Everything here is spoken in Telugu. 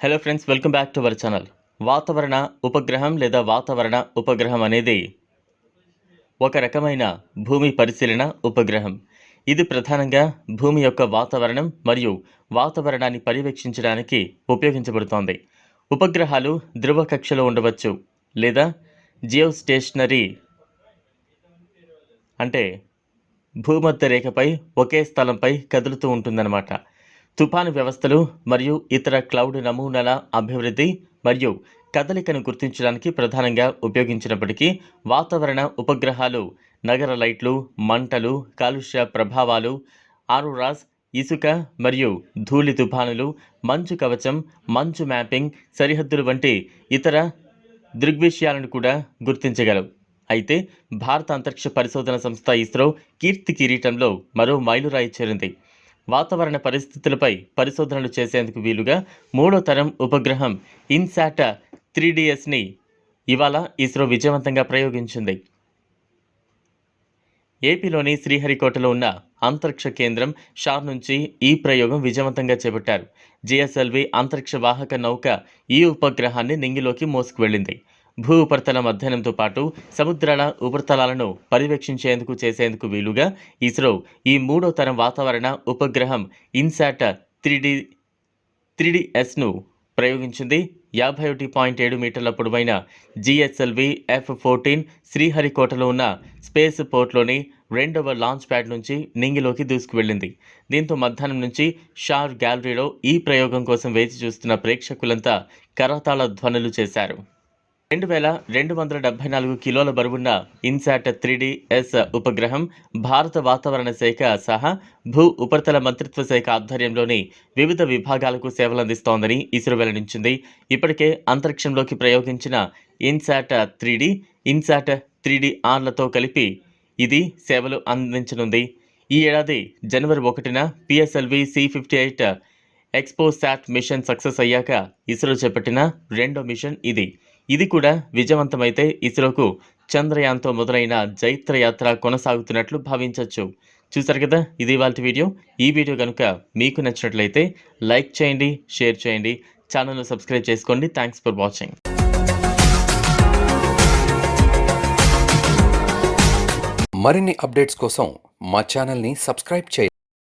Hello friends welcome back to our channel వాతావరణ ఉపగ్రహం లేదా వాతావరణ ఉపగ్రహం అనేది ఒక రకమైన భూమి పరిశీలన ఉపగ్రహం. ఇది ప్రధానంగా భూమి యొక్క వాతావరణం మరియు వాతావరణాన్ని పర్యవేక్షించడానికి ఉపయోగించబడుతోంది. ఉపగ్రహాలు ధ్రువ కక్షలో ఉండవచ్చు లేదా జియో స్టేషనరీ అంటే భూమధ్య రేఖపై ఒకే స్థలంపై కదులుతూ ఉంటుందన్నమాట. తుఫాను వ్యవస్థలు మరియు ఇతర క్లౌడ్ నమూనాల అభివృద్ధి మరియు కదలికను గుర్తించడానికి ప్రధానంగా ఉపయోగించినప్పటికీ వాతావరణ ఉపగ్రహాలు నగర లైట్లు మంటలు కాలుష్య ప్రభావాలు ఆరురాస్ ఇసుక మరియు ధూళి తుఫానులు మంచు కవచం మంచు మ్యాపింగ్ సరిహద్దులు వంటి ఇతర దృగ్విషయాలను కూడా గుర్తించగలవు. అయితే భారత అంతరిక్ష పరిశోధన సంస్థ ఇస్రో కీర్తి కిరీటంలో మరో మైలురాయి చేరింది. వాతావరణ పరిస్థితులపై పరిశోధనలు చేసేందుకు వీలుగా మూడో తరం ఉపగ్రహం ఇన్సాట త్రీ డిఎస్ని ఇవాళ ఇస్రో విజయవంతంగా ప్రయోగించింది. ఏపీలోని శ్రీహరికోటలో ఉన్న అంతరిక్ష కేంద్రం షార్ నుంచి ఈ ప్రయోగం విజయవంతంగా చేపట్టారు. జిఎస్ఎల్వి అంతరిక్ష వాహక నౌక ఈ ఉపగ్రహాన్ని నింగిలోకి మోసుకువెళ్ళింది భూ ఉపరితలం అధ్యయనంతో పాటు సముద్రాల ఉపరితలాలను పర్యవేక్షించేందుకు చేసేందుకు వీలుగా ఇస్రో ఈ మూడో తరం వాతావరణ ఉపగ్రహం ఇన్సాట్ త్రీడి త్రీడిఎస్ను ప్రయోగించింది. యాభై ఒకటి పాయింట్ ఏడు మీటర్ల పొడవైన జిఎస్ఎల్వి ఎఫ్ ఫోర్టీన్ శ్రీహరికోటలో ఉన్న స్పేస్ పోర్ట్లోని రెండవ లాంచ్ ప్యాడ్ నుంచి నింగిలోకి దూసుకువెళ్ళింది. దీంతో మధ్యాహ్నం నుంచి షార్ గ్యాలరీలో ఈ ప్రయోగం కోసం వేచి చూస్తున్న ప్రేక్షకులంతా కరతాళ ధ్వనులు చేశారు. రెండు వేల రెండు వందల డెబ్బై నాలుగు కిలోల బరువున్న ఇన్సాట్ త్రీ ఎస్ ఉపగ్రహం భారత వాతావరణ శాఖ సహా భూ ఉపరితల మంత్రిత్వ శాఖ ఆధ్వర్యంలోని వివిధ విభాగాలకు సేవలందిస్తోందని ఇస్రో వెల్లడించింది. ఇప్పటికే అంతరిక్షంలోకి ప్రయోగించిన INSAT three D INSAT three D ఆర్లతో కలిపి ఇది సేవలు అందించనుంది. ఈ ఏడాది జనవరి ఒకటిన PSLV C fifty eight XPoSat mission success అయ్యాక ఇస్రో చేపట్టిన రెండో మిషన్ ఇది. ఇది కూడా విజయవంతమైతే ఇస్రోకు చంద్రయాన్తో మొదలైన జైత్రయాత్ర కొనసాగుతున్నట్లు భావించవచ్చు చూసారు కదా ఇది వాళ్ళ వీడియో. ఈ వీడియో కనుక మీకు నచ్చినట్లయితే లైక్ చేయండి షేర్ చేయండి ఛానల్ను సబ్స్క్రైబ్ చేసుకోండి. Thanks for watching. మరిన్ని అప్డేట్స్ కోసం మా ఛానల్ని సబ్స్క్రైబ్ చేయండి.